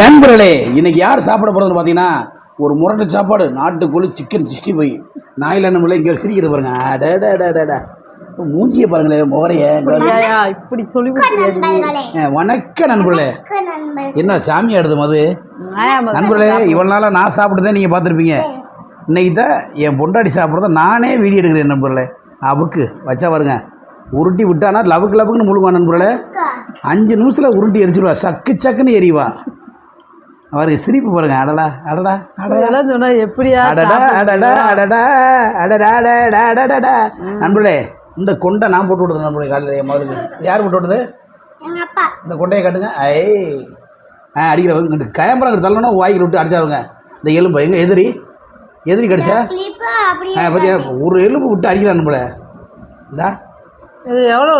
நண்பர்களே இன்னைக்கு யார் சாப்பிட போகிறதுன்னு பார்த்தீங்கன்னா ஒரு முரட்டு சாப்பாடு நாட்டுக்கோழி சிக்கன் சிக்ஸ்டி ஃபைவ். நாயில் நம்மள இங்கே சிரிக்கிறது பாருங்க. அடடடடடா மூஞ்சியை பாருங்களேன் முகரைய. இப்படி சொல்லி வணக்கம் நண்பர்களே. என்ன சாமி ஆடுது மது. நண்பர்களே இவ்வளோ நாளாக நான் சாப்பிட்டதே நீங்கள் பார்த்துருப்பீங்க. இன்னைக்கு தான் என் பொண்டாடி சாப்பிட்றத நானே வீடியோ எடுக்கிறேன் நண்பர்களே. அவுக்கு வச்சா பாருங்க. உருட்டி விட்டானா லவுக்கு லவுக்குன்னு முழுங்குவான் நண்பர்களே. அஞ்சு நிமிஷத்தில் உருட்டி எரிச்சிடுவா சக்கு சக்குன்னு எரிவா. அவருக்கு சிரிப்பு பாருங்க. அடடா அடடா அடடா. சொன்னா எப்படியா அடடா அடடா அடடா அடடா அடடா அடடா நண்பர்களே இந்த கொண்டை நான் போட்டு விடுது நண்பர்களே காலையில் என் மகளுக்கு. யார் போட்டு விடுது இந்த கொண்டையை காட்டுங்க. ஐ. ஆ அடிக்கிறவங்க இங்கிட்டு கயம்பரம் தள்ளணும் வாய்க்கு விட்டு அடிச்சாருங்க. இந்த எலும்பு எங்கே எதிரி? எதிரி கடிச்சா? ஆ பார்த்தியா ஒரு எலும்பு விட்டு அடிக்கிறான் நம்மள இந்தா. இது எவ்வளோ.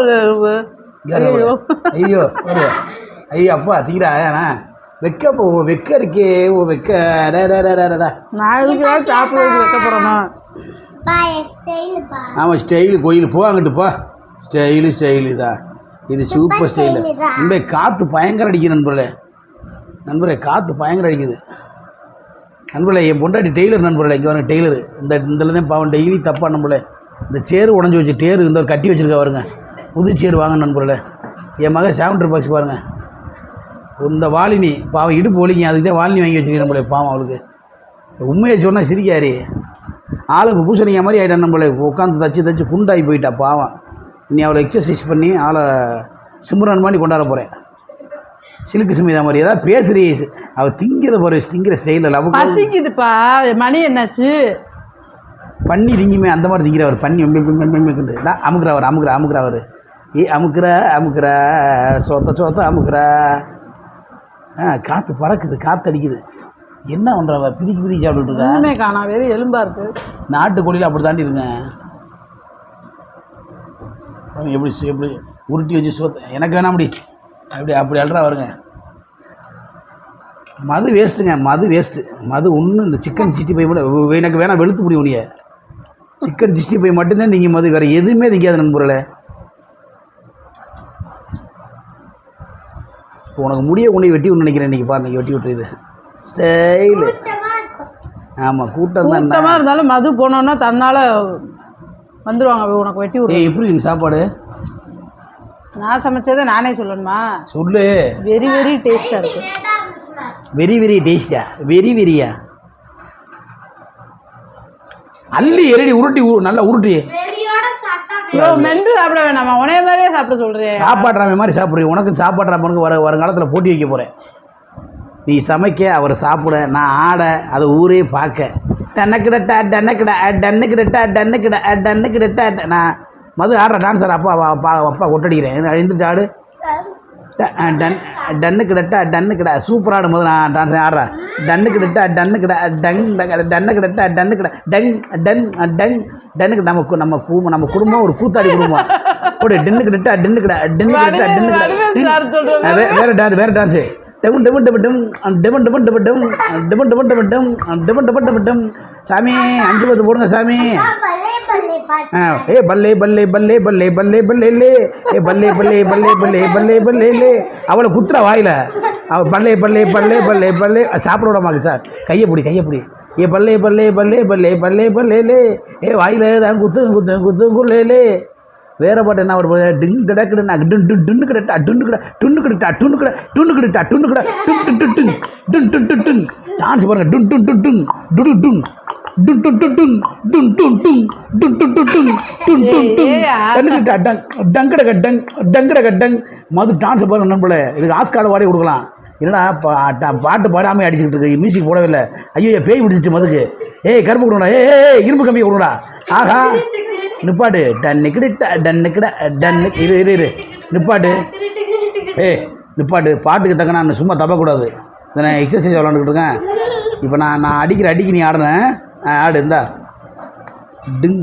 ஐயோ. ஐயோ அப்பா தீரா ஏண்ணா வெக்க போ வெக்க இருக்கே ஓ வெக்க டா, டா, டா, டா, டா, டா. நான் இதுக்கு சாப்பிட வைக்க போறேனா ஆமாம் ஸ்டைலு கோயில். போ அங்கிட்டு போ. ஸ்டைலு ஸ்டைலு தான் இது சூப்பர் ஸ்டைலு நண்பரே காற்று பயங்கர அடிக்குது நண்பர்களே. நண்பரே காற்று பயங்கர அடிக்குது. நண்பர்களே என் பொண்டாட்டி டெய்லர் நண்பர்களே. இங்கே வரங்க டெய்லர். இந்த இதில் தான் பாவம் டெய்லி தப்பா நண்பர்களே. இந்த சேரு உடஞ்சி வச்சு டேரு இந்த கட்டி வச்சிருக்கா பாருங்க. புது சேரு வாங்க நண்பர்களே. என் மகன் செவன்டர் பாக்ஸ் பாருங்க. இந்த வாலினி பாவம் இடுப்பு ஒலிங்க அதுக்கு தான் வாலினி வாங்கி வச்சிருக்கேன் நம்மளே பாவம் அவளுக்கு. உண்மையை சொன்னால் சிரிக்காரு ஆளுக்கு பூசணிங்க மாதிரி ஆகிட்டான் நம்மளே உட்காந்து தச்சு தச்சு குண்டாகி போயிட்டா பாவம். இனி அவளை எக்ஸசைஸ் பண்ணி ஆளை சிம்ரன் மாதிரி கொண்டாட போகிறேன் சிலுக்கு சுமிதா மாதிரி. ஏதாவது பேசுறீ. அவள் திங்கிறத போகிற திங்கிற ஸ்டைலில் லவ் பசிக்குதுப்பா. மணி என்னாச்சு? பண்ணி திங்குமே அந்த மாதிரி திங்கிறவர். பண்ணி தான் அமுக்குறவர் அமுக்குற அமுக்குறவர் ஏ அமுக்குற அமுக்குற. சோத்த சோத்த அமுக்குற. காற்று பறக்குது காற்று அடிக்குது என்ன பண்ணுறவ பிதிக்கி பிதிக்கி சாப்பிட்டுட்டு இருக்கா? காணா வெறும் எலும்பா இருக்கு. நாட்டுக்கோழியில் அப்படி தாண்டி இருங்க பாருங்க எப்படி எப்படி உருட்டி வச்சு சோத்த எனக்கு வேணாம் அப்படி. அப்படி அப்படி அல்றா வருங்க மது வேஸ்ட்டுங்க மது வேஸ்ட்டு மது ஒன்று இந்த சிக்கன் சிக்ஸ்டி ஃபைவ் மட்டும் எனக்கு வேணாம் வெளுத்து பிடி உனிய சிக்கன் சிக்ஸ்டி ஃபைவ் மட்டும்தான் திங்க மது வேறு எதுவுமே திங்காது நண்பர்களே இப்போ உனக்கு முடிய கொண்டு வெட்டி ஒன்று நினைக்கிறேன் இன்றைக்கி பாருங்க வெட்டி விட்டுருது ஸ்டைலு. ஆமாம் கூட்டம் தான் சுத்தமா இருந்தாலும் மது போனோன்னா தன்னால வந்துருவாங்க உனக்கு வெட்டி விடு ஏய் எப்படி இருக்கு சாப்பாடு? நான் சமைச்சதை நானே சொல்லணுமா? சொல்லு. வெரி வெரி டேஸ்டா இருக்கு. வெரி வெரி டேஸ்டா வெரி வெரியா? அள்ளி எரடி உருட்டி நல்லா உருட்டி. மெண்டு சாப்பிட வேணாமா? உனைய மாதிரியே சாப்பிட சொல்றேன் சாப்பாடுறாம மாதிரி சாப்பிட்றீங்க உனக்கு சாப்பாடுறாமனுக்கு வர வருங்காலத்தில் போட்டி வைக்க போகிறேன் நீ சமைக்க அவர் சாப்பிட நான் ஆட அதை ஊரே பார்க்க. டன்னக்கிடட்டா டன்னக்கிட டன்னுக்கிடட்டா டன்னுக்கிட டன்னுக்கிடட்டா நான் மது ஆடுற டான்ஸர் அப்பா அப்பா அப்பா கொட்டடிக்கிறேன். எழுந்திரிச்சு ஆடு ட- அஹ் டன் டன்னு கிடட்டா டன்னு கிட சூப்பராக ஆடும்போது நான் டான்ஸ் ஆடுறேன் டன்னு கிடட்டா டன்னு கிட டங் டன்னு கிடட்டா டன்னு கிட டங் டங் டங் டன்னுக்கு நம்ம நம்ம கூ நம்ம குடும்பம் ஒரு கூத்தாடி குடும்பம் ஒரு டின்னு கிடட்டா டின்னு கிட டின்னு கிடட்டா டின்னு கிட வேறு டான்ஸ் வேறு டான்ஸு டெபன் டெபன் டெபட்டும் டெபன் டெபன் டெபட்டும் டெபன் டெபன் டெபட்டும் டெபன் டெபன் டெபட்டும் சாமி அஞ்சு பத்து போடுங்க சாமி ஏ பல்லே பல்லே பல்லே பல்லே பல்லே பல்லே லே ஏ பல்லே பல்லே பல்லே பல்லே பல்லே பல்லே லே அவளை குத்துறா வாயில அவள் பல்லே பல்லே பல்லே பல்லே பல்லே சாப்பிட விடமாக்கு சார் கையை பிடி கையை பிடி ஏ பல்லே பல்லே பல்லே பல்லே பல்லே பல்லே லே ஏ வாயில தான் குத்து குத்து குத்து குல்லே லே வேற பாட்டு என்ன ஒரு டிங் கிடக்குடு நான் டுன் டுன் டுன்னு கிடட்டா டுன்னு கிட டுன்னு கிடட்டா டுன்னு கிட டுன்னு கிடட்டா டுன்னு கிட டுன் டுன் டுன் டுன் டுன் டுன் டுன் டுன் டான்ஸ் பாருங்க டுன் டுன் டுன் டுன் டுடு டுன் டுன் டுன் டுன் டுன் டுன் டுன் டுன் டுன் டுன் டுன் டுன் டுன் டுன் டுன் டங்குடா டங் டங்குடக டங் டங்குடக டங் மது டான்ஸ் பாருங்க நண்பர்களே இதுக்கு ஆஸ்கார்டு வாடி கொடுக்கலாம் என்னடா பாட்டு பாடாமல் அடிச்சுக்கிட்டு இருக்கு மியூசிக் போடவே இல்லை ஐயோ பேய் பிடிச்சிச்சு மதுக்கு ஏய் கருப்பு கொடுங்கடா ஏய் இரும்பு கம்பியை கொடுங்கடா ஆஹா நிப்பாட்டு டன்னுக்கிடு டன்னுக்கிட டன்னு இரு இரு இரு நிப்பாட்டு ஏய் நிப்பாட்டு பாட்டுக்கு தக்க நான் சும்மா தப்பக்கூடாது இதை நான் எக்ஸசைஸ் விளாண்டுக்கிட்டு இருக்கேன் இப்போ நான் நான் அடிக்கிற அடிக்கு நீ ஆடுறேன் ஆடு இந்தா டிங்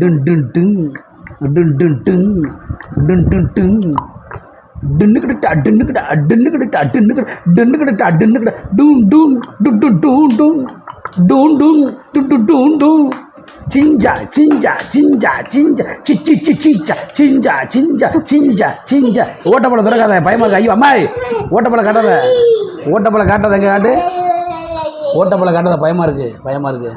டின் டின் டிங் டின் டின் டிங் டின் டின் டிங் டின்னுக்கிட்ட டின்னுக்கிட்ட டின்னுக்கிட்ட டின்னுக்கிட்ட டின்னுக்கிட்ட டின்னுக்கிட்ட டூன் டூன் டு டு டூன் டூன் டூன் டூன் டு டு டூன் டூன் சிஞ்சா சிஞ்சா சிஞ்சா சிஞ்சா சி சி சி சீச்சா சிஞ்சா சிஞ்சா சிஞ்சா சிஞ்சா ஓட்டப்பழம் திறக்காத பயமா இருக்கு ஐயோ அம்மா ஓட்டப்பழம் காட்டாத. ஓட்டப்பழம் காட்டாத எங்கே காட்டு? ஓட்டப்பழம் காட்டாத பயமா இருக்கு. பயமா இருக்கு.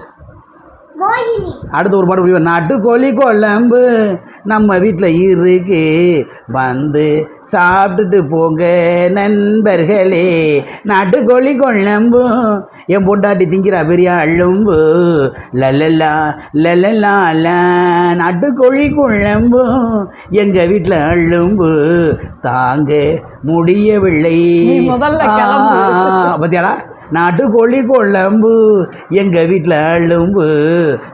அடுத்து ஒரு பாட்டு முடியும் நாட்டுக்கோழி குழம்பு நம்ம வீட்டில் இருக்கு. வந்து சாப்பிட்டுட்டு போங்க நண்பர்களே. நாட்டுக்கோழி குழம்பு. என் பொண்டாட்டி திங்கிறா பெரிய அழும்பு. லலலா லலலா லா. நாட்டுக்கோழி குழம்பு. எங்கள் வீட்டில் அழும்பு. தாங்க முடியவில்லை. பத்தியாடா? நாட்டுக்கோழி குழம்பு எங்க வீட்டில் அழும்பு.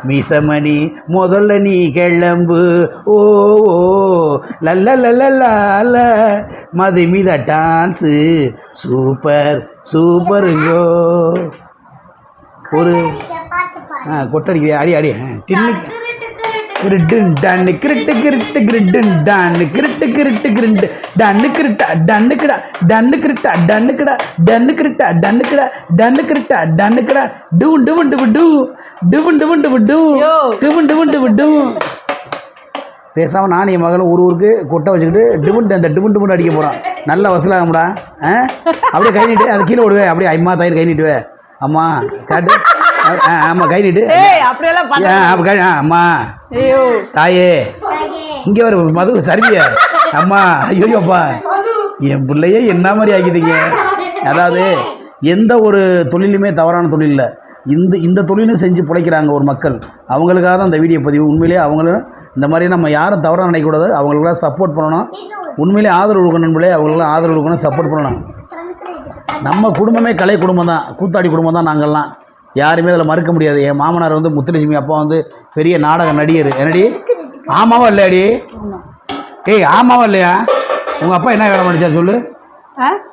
மீசமணி முதல்ல நீ கிளம்பு ஓ ஓ லல்ல லல்ல லால மது மீத டான்ஸு. சூப்பர் சூப்பருங்கோ. ஒரு ஆ கொட்டடிக்குது. அடி அடி. டின்னு கிருட்டுன் டன்னு கிருட்டு கிருட்டு கிருட்டுன் டன்னு கிருட்டு கிருட்டு கிருண்டு டன்னு கிருட்டா டன்னு கிடா டன்னு கிருட்டா டன்னு கிடா டன்னு கிருட்டா டன்னு கிடா டன்னு கிருட்டா டன்னு கிடா டூன் டுவன் டுவு டூ டுவன் டுவன் டுவு டூ யோ. டுவன் டுவன் டுவு டூ பேசாமல் நானும் என் மகளும் ஒரு ஊருக்கு கொட்டை வச்சுக்கிட்டு டிவுண்டு அந்த டிவுண்டு டிவுண்டு அடிக்க போகிறான் நல்ல வசலாகும்டா ஆ அப்படியே கை நீட்டு அது கீழே விடுவே அப்படியே அம்மா தாயிர் கை நீட்டுவே அம்மா காட்டு ஆ ஆமாம் கை நீட்டு. ஏய் அப்படியெல்லாம் பண்ண ஆ அப்போ கை ஆ அம்மா. தாயே. இங்கே வர மது சர்வியா. அம்மா ஐயோப்பா என் பிள்ளையே என்ன மாதிரி ஆக்கிட்டீங்க? அதாவது எந்த ஒரு தொழிலுமே தவறான தொழில் இல்லை இந்த இந்த தொழிலும் செஞ்சு பிழைக்கிறாங்க ஒரு மக்கள். அவங்களுக்காக தான் இந்த வீடியோ பதிவு. உண்மையிலேயே அவங்களும் இந்த மாதிரி நம்ம யாரும் தவறாக நினைக்கக்கூடாது. அவங்களுக்கெல்லாம் சப்போர்ட் பண்ணணும். உண்மையிலேயே ஆதரவு கொடுக்கணும் நண்பர்களே. அவங்களுக்கெல்லாம் ஆதரவு கொடுக்கணும் சப்போர்ட் பண்ணணும். நம்ம குடும்பமே கலை குடும்பம் தான். கூத்தாடி குடும்பம் தான் நாங்கள்லாம். யாருமே அதில் மறுக்க முடியாது. என் மாமனார் வந்து முத்துலட்சுமி அப்பா வந்து பெரிய நாடக நடிகர். என்னடி? ஆமாவா இல்லையாடி? ஏய் ஆமாவா இல்லையா? உங்கள் அப்பா என்ன வேலை நடிச்சார் சொல்லு?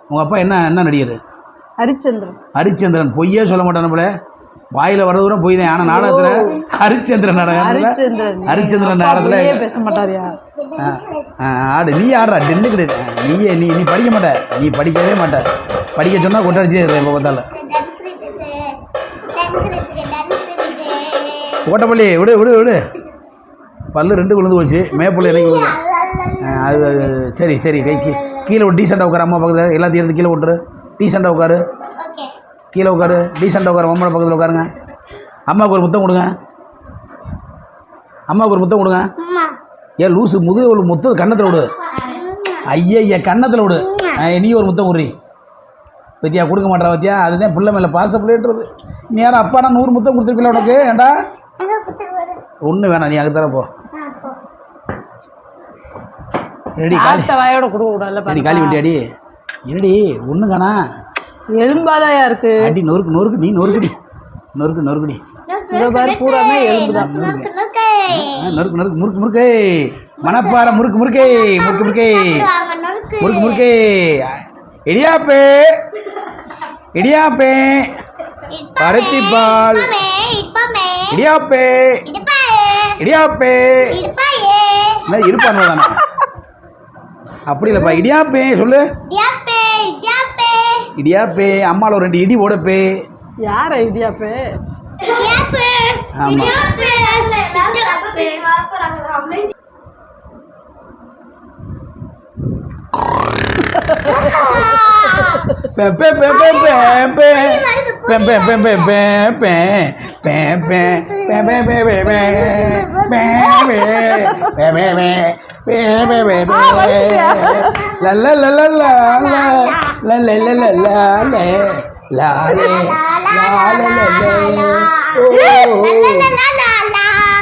உங்கள் அப்பா என்ன என்ன நடிகர்? ஹரிச்சந்திரன். ஹரிச்சந்திரன். பொய்யே சொல்ல மாட்டான் போல வாயில் வர தூரம் பொய் தான் ஆனால் நாடகத்தில் ஹரிச்சந்திரன் நாடகத்தில் ஹரிச்சந்திரன். நாடகத்தில் பேச மாட்டாரியா ஆடு நீ ஆடுறா டென்னு கிடையாது நீயே நீ நீ படிக்க மாட்ட. நீ படிக்கவே மாட்ட. படிக்க சொன்னால் கொட்டடிச்சே இப்போ பார்த்தாலும். ஓட்டப்பள்ளி விடு விடு விடு. பல்லு ரெண்டு விழுந்து போச்சு. மேப்புள்ள எனக்கு விழுது ஆ, அது சரி சரி கை கீ கீழே டீசெண்டாக உட்காரு அம்மா பக்கத்தில். எல்லாத்தையும் எடுத்து கீழே விட்டுரு. டீசெண்டாக உட்காரு. கீழே உட்காரு. டீசெண்டாக உட்காரு அம்மா பக்கத்தில் உட்காருங்க. அம்மாவுக்கு ஒரு முத்தம் கொடுங்க. அம்மாவுக்கு ஒரு முத்தம் கொடுங்க. ஏன் லூசு முதுகு ஒரு முத்தம் கன்னத்தில் விடு. ஐயா கன்னத்தில் விடு. நீ ஒரு முத்தம் விட்றி பத்தியா கொடுக்க மாட்டா பத்தியா? அதுதான் பிள்ளை மேலே பாச பிள்ளைன்றது. நீ யாரும் அப்பா நான் நூறு முத்தம் கொடுத்துருப்பில்ல உனக்கு? ஏண்டா? ஒன்றும் வேணாம் நீ அங்கே தர போ. என்னடி காலி? வாயோட கொடுக்க கூடாதுல்ல என்னடி காலி விட்டி அடி என்னடி ஒன்றும் காணா எலும்பாதாயா இருக்கு? அடி நொறுக்கு நொறுக்கு நீ நொறுக்குடி. நொறுக்கு நொறுக்குடி. இதை பாரு பூராமே எலும்புதான். ஆ, நொறுக்கு நொறுக்கு முறுக்கு முறுக்கு. மணப்பாறை முறுக்கு முறுக்கே. முறுக்கு முறுக்கே. முறுக்கு முறுக்கே இடியாப்பே. இடியாப்பே. பருத்திப்பால். இடியாப்பே. இடியாப்பே. என்ன இருப்பானோ தானே. அப்படி இல்லைப்பா. இடியாப்பே சொல்லு. இடியாப்பே அம்மாவில் ஒரு ரெண்டு இடி ஓடப்பே. யார இடியாப்பே? ஆமாம் பே பே பே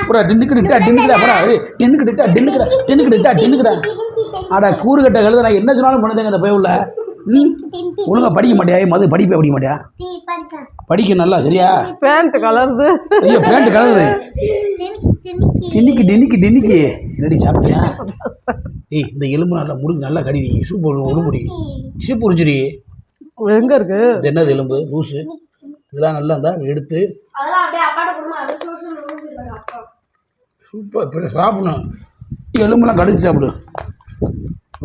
அப்புறம் டின்னுக்கிட்டா டின்னுக்கிறா அப்புறம் டின்னுக்கிட்டா டின்னுக்கிறா டின்னுக்கிட்டா டின்னுக்கிறா ஆடா கூறுகட்டை கழுத நான் என்ன சொன்னாலும் பண்ணுதுங்க அந்த பயவுள்ள நீ ஒழுங்கா படிக்க மாட்டியா? மது படிப்பே படிக்க மாட்டியா? படிக்க. நல்லா சரியா? பேண்ட் கலருது. ஐயோ பேண்ட் கலருது. டின்னிக்கு டின்னிக்கு டின்னிக்கு என்னடி சாப்பிட்டியா? ஏய் இந்த எலும்பு நல்லா முறுக்கு நல்லா கடிடி சூப்பு உருமுடி சூப்பு உறிஞ்சிரி எங்க இருக்கு? இது என்னது எலும்பு? லூசு. இதெல்லாம் நல்லா இருந்தா எடுத்து. சூப்பர் இப்போ சாப்பிடணும். எலும்புலாம் கடிச்சு சாப்பிடு.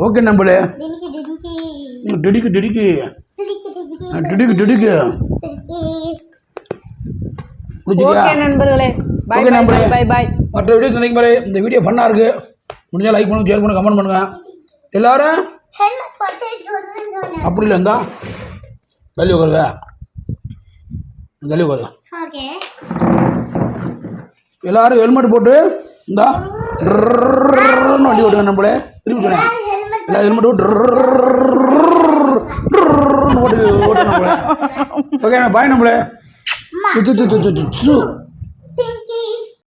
ஓகே நம்பளே டிடிக்கு டிடிக்கு. டிடிக்கு டிடிக்கு. ஓகே நண்பர்களே. பாய் பாய் மற்ற வீடியோ சந்திக்கும் பாரு இந்த வீடியோ ஃபன்னாக இருக்குது முடிஞ்சால் லைக் பண்ணுங்க ஷேர் பண்ணுங்க கமெண்ட் பண்ணுங்க. எல்லாரும் அப்படி இல்லை இருந்தா தள்ளி உட்காருங்க. தள்ளி உட்காருங்க. ஓகே. எல்லாரும் ஹெல்மெட் போட்டு இந்தா. வண்டி ஓட்டுங்க நம்மளே திருப்பி சொன்னேன் ஹெல்மெட் எல்லா ஹெல்மெட் போட்டு ட்ரர்ன்னு ஓட்டு ஓட்டு நம்மளே. ஓகே பாய் நம்மளே.